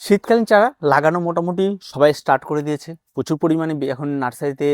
শীতকালীন চারা লাগানো মোটামুটি সবাই স্টার্ট করে দিয়েছে। প্রচুর পরিমাণে এখন নার্সারিতে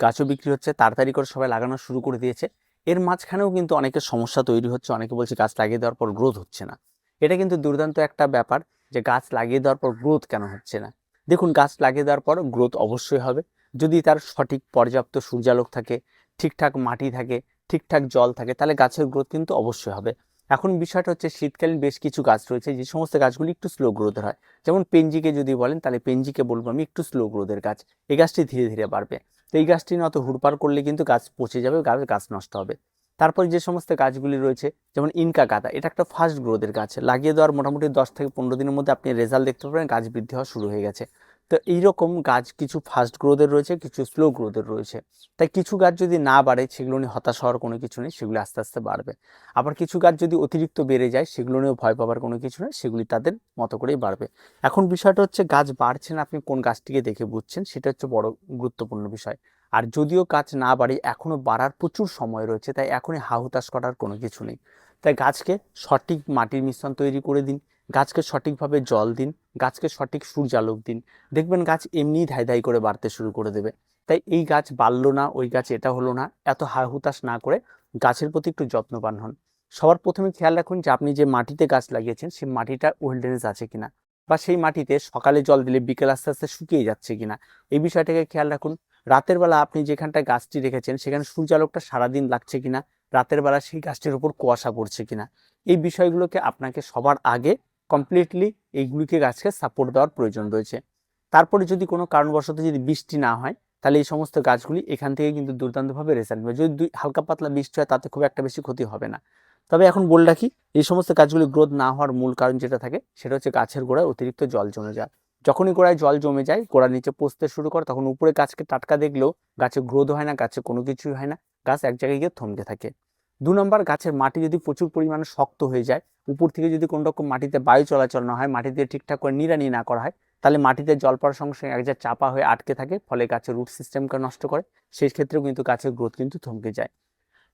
গাছও বিক্রি হচ্ছে, তাড়াতাড়ি করে সবাই লাগানো শুরু করে দিয়েছে। এর মাঝখানেও কিন্তু অনেকের সমস্যা তৈরি হচ্ছে, অনেকে বলছে গাছ লাগিয়ে দেওয়ার পর গ্রোথ হচ্ছে না। এটা কিন্তু দুর্দান্ত একটা ব্যাপার যে গাছ লাগিয়ে দেওয়ার পর গ্রোথ কেন হচ্ছে না? দেখুন, গাছ লাগিয়ে দেওয়ার পর গ্রোথ অবশ্যই হবে। যদি তার সঠিক পর্যাপ্ত সূর্যালোক থাকে, ঠিকঠাক মাটি থাকে, ঠিকঠাক জল থাকে, তাহলে গাছের গ্রোথ কিন্তু অবশ্যই হবে। এখন বিষয়টা হচ্ছে শীতকালীন বেশ কিছু গাছ রয়েছে, যে সমস্ত গাছগুলি একটু স্লো গ্রোথের হয়। যেমন পেঞ্জিকে যদি বলেন, তাহলে পেঞ্জিকে বলব আমি একটু স্লো গ্রোথের গাছ। এই গাছটি ধীরে ধীরে বাড়বে। তো এই গাছটি না অত হুড়পাড় করলে কিন্তু গাছ পচে যাবে, গাছ গাছ নষ্ট হবে। তারপরে যে সমস্ত গাছগুলি রয়েছে, যেমন ইনকা গাদা, এটা একটা ফাস্ট গ্রোথের গাছ। লাগিয়ে দেওয়ার মোটামুটি দশ থেকে পনেরো দিনের মধ্যে আপনি রেজাল্ট দেখতে পাবেন, গাছ বৃদ্ধি হওয়া শুরু হয়ে গেছে। তো এইরকম গাছ কিছু ফাস্ট গ্রোথের রয়েছে, কিছু স্লো গ্রোথের রয়েছে। তাই কিছু গাছ যদি না বাড়ে, সেগুলো নিয়ে হতাশ হওয়ার কোনো কিছু নেই, সেগুলো আস্তে আস্তে বাড়বে। আবার কিছু গাছ যদি অতিরিক্ত বেড়ে যায়, সেগুলো নিয়েও ভয় পাবার কোনো কিছু নেই, সেগুলি তাদের মতো করেই বাড়বে। এখন বিষয়টা হচ্ছে, গাছ বাড়ছে না আপনি কোন গাছটিকে দেখে বুঝছেন, সেটা হচ্ছে বড় গুরুত্বপূর্ণ বিষয়। আর যদিও গাছ না বাড়ে এখনও বাড়ার প্রচুর সময় রয়েছে, তাই এখনই হাহুতাশ করার কোনো কিছু নেই। তাই গাছকে সঠিক মাটির মিশ্রণ তৈরি করে দিন গাছকে সঠিকভাবে জল দিন, গাছকে সঠিক সূর্যালোক দিন। দেখবেন গাছ এমনিই ধাই ধাই করে বাড়তে শুরু করে দেবে। তাই এই গাছ বাড়লো না, ওই গাছ এটা হলো না, এত হাহুতাশ না করে গাছের প্রতি একটু যত্নবান হন। সবার প্রথমে খেয়াল রাখুন যে আপনি যে মাটিতে গাছ লাগিয়েছেন, সেই মাটিটা ওয়েলডেনেস আছে কিনা বা সেই মাটিতে সকালে জল দিলে বিকেল আস্তে আস্তে শুকিয়ে যাচ্ছে কিনা। এই বিষয়টাকে খেয়াল রাখুন। রাতের বেলা আপনি যেখানটায় গাছটি রেখেছেন, সেখানে সূর্যালোকটা সারাদিন লাগছে কিনা, রাতের বেলা সেই গাছটির উপর কুয়াশা পড়ছে কিনা, এই বিষয়গুলোকে আপনাকে সবার আগে কমপ্লিটলি এইগুলিকে গাছকে সাপোর্ট দেওয়ার প্রয়োজন রয়েছে। তারপরে যদি কোনো কারণবশত যদি বৃষ্টি না হয়, তাহলে এই সমস্ত গাছগুলি এখান থেকে কিন্তু দুর্দান্তভাবে রেজাল্ট নেবে যদি হালকা পাতলা বৃষ্টি হয়, তাতে খুব একটা বেশি ক্ষতি হবে না। তবে এখন বলে রাখি, এই সমস্ত গাছগুলি গ্রোথ না হওয়ার মূল কারণ যেটা থাকে, সেটা হচ্ছে গাছের গোড়ায় অতিরিক্ত জল জমে যায় যখনই গোড়ায় জল জমে যায়, গোড়ার নিচে পচতে শুরু করে, তখন উপরে গাছকে টাটকা দেখলেও গাছে গ্রোথ হয় না, গাছে কোনো কিছুই হয় না। গাছ এক জায়গায় গিয়ে থমকে থাকে। দু নম্বর গাছের মাটি যদি প্রচুর পরিমাণে শক্ত হয়ে যায়, উপর থেকে যদি কোনো রকম মাটিতে বায়ু চলাচল না হয় মাটিতে ঠিকঠাক করে নিড়ানি না করা হয়, তাহলে মাটিতে জল পড়ার সঙ্গে সঙ্গে এক জায়গায় চাপা হয়ে আটকে থাকে, ফলে গাছের রুট সিস্টেমকে নষ্ট করে, সেই ক্ষেত্রেও কিন্তু গাছের গ্রোথ কিন্তু থমকে যায়।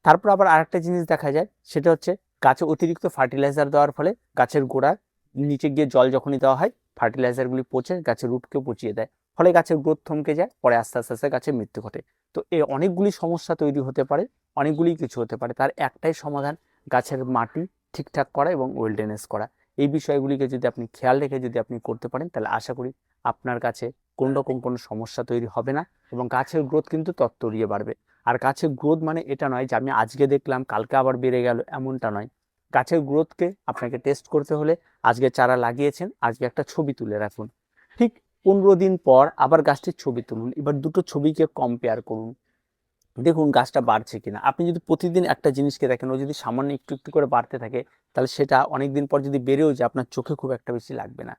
তারপর আবার আরেকটা জিনিস দেখা যায়, সেটা হচ্ছে গাছে অতিরিক্ত ফার্টিলাইজার দেওয়ার ফলে গাছের গোড়ার নিচে গিয়ে জল যখনই দেওয়া হয় ফার্টিলাইজারগুলি পচে গাছের রুটকে পচিয়ে দেয়, ফলে গাছের গ্রোথ থমকে যায়, পরে আস্তে আস্তে আস্তে গাছের মৃত্যু ঘটে। তো এই অনেকগুলি সমস্যা তৈরি হতে পারে অনেকগুলি কিছু হতে পারে। তার একটাই সমাধান গাছের মাটি ঠিকঠাক করা এবং ওয়েলডেনেস করা। এই বিষয়গুলিকে যদি আপনি খেয়াল রেখে যদি আপনি করতে পারেন, তাহলে আশা করি আপনার কাছে কোনো রকম কোনো সমস্যা তৈরি হবে না এবং গাছের গ্রোথ কিন্তু তত্তরিয়ে বাড়বে। আর গাছের গ্রোথ মানে এটা নয় যে আমি আজকে দেখলাম, কালকে আবার বেড়ে গেল, এমনটা নয়। গাছের গ্রোথকে আপনাকে টেস্ট করতে হলে আজকে চারা লাগিয়েছেন, আজকে একটা ছবি তুলে রাখুন। ঠিক পনেরো দিন পর আবার গাছটির ছবি তুলুন। এবার দুটো ছবিকে কম্পেয়ার করুন। দেখুন গাছটা বাড়ছে কিনা। আপনি যদি প্রতিদিন একটা জিনিসকে দেখেন, ও যদি সামান্য একটু একটু করে বাড়তে থাকে, তাহলে সেটা অনেক দিন পর যদি বেড়েও যায়, আপনার চোখে খুব একটা বেশি লাগবে না।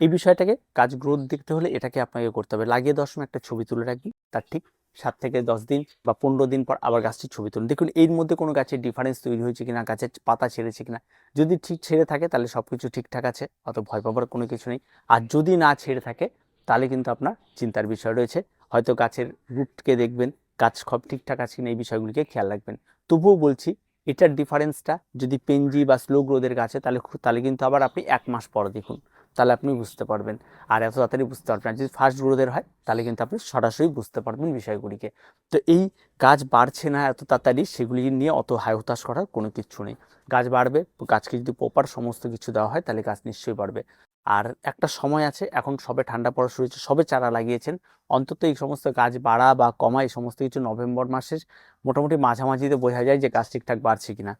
এই বিষয়টাকে কাজ গ্রোথ দেখতে হলে এটাকে আপনাকে করতে হবে। লাগিয়ে দশম একটা ছবি তুলে রাখি, তার ঠিক সাত থেকে দশ দিন বা পনেরো দিন পর আবার গাছটির ছবি তুলুন। দেখুন, এর মধ্যে কোনো গাছের ডিফারেন্স তৈরি হয়েছে কিনা, গাছের পাতা ছেড়েছে কিনা। যদি ঠিক ছেড়ে থাকে, তাহলে সব কিছু ঠিকঠাক আছে, অত ভয় পাবার কোনো কিছু নেই। আর যদি না ছেড়ে থাকে, তাহলে কিন্তু আপনার চিন্তার বিষয় রয়েছে। হয়তো গাছের রুটকে দেখবেন, গাছ সব ঠিকঠাক আছে কিনা, এই বিষয়গুলিকে খেয়াল রাখবেন। তবুও বলছি, এটার ডিফারেন্সটা যদি পেনজি বা স্লো গ্রোথের গাছে তাহলে তাহলে কিন্তু আবার আপনি এক মাস পর দেখুন। তাহলে আপনি বুঝতে পারবেন। আর এত তাড়াতাড়ি বুঝতে পারবেন না। যদি ফার্স্ট গ্রোথের হয়, তাহলে কিন্তু আপনি সরাসরি বুঝতে পারবেন বিষয়গুলিকে। তো এই গাছ বাড়ছে না এত তাড়াতাড়ি, সেগুলি নিয়ে অত হায় হতাশ করার কোনো কিছু নেই। গাছ বাড়বে, গাছকে যদি প্রপার সমস্ত কিছু দেওয়া হয়, তাহলে গাছ নিশ্চয়ই বাড়বে। আর একটা সময় আছে, এখন সবে ঠান্ডা পড়া শুরু হয়েছে, সবে চারা লাগিয়েছেন। অন্তত এই সমস্ত গাছ বাড়া বা কমা, এই সমস্ত কিছু নভেম্বর মাসের মোটামুটি মাঝামাঝিতে বোঝা যায় যে গাছ ঠিকঠাক বাড়ছে কিনা।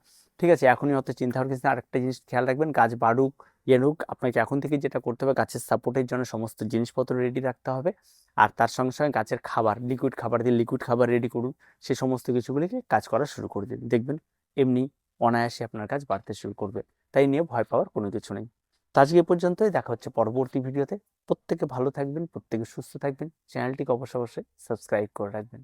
ঠিক আছে, এখনই অত চিন্তা ভাবনা কিছু। আরেকটা জিনিস খেয়াল রাখবেন, গাছ বাড়ুক ইয়ে হোক আপনাকে এখন থেকে যেটা করতে হবে গাছের সাপোর্টের জন্য সমস্ত জিনিসপত্র রেডি রাখতে হবে। আর তার সঙ্গে সঙ্গে গাছের খাবার লিকুইড খাবার দিয়ে লিকুইড খাবার রেডি করুন, সে সমস্ত কিছুগুলিকে কাজ করা শুরু করে দিন। দেখবেন এমনি অনায়াসে আপনার কাজ বাড়তে শুরু করবে। তাই নিয়ে ভয় পাওয়ার কোনো কিছু নেই। তো আজকে পর্যন্তই, দেখা হচ্ছে পরবর্তী ভিডিওতে। প্রত্যেকে ভালো থাকবেন, প্রত্যেকে সুস্থ থাকবেন, চ্যানেলটিকে অবশ্যই অবশ্যই সাবস্ক্রাইব করে রাখবেন।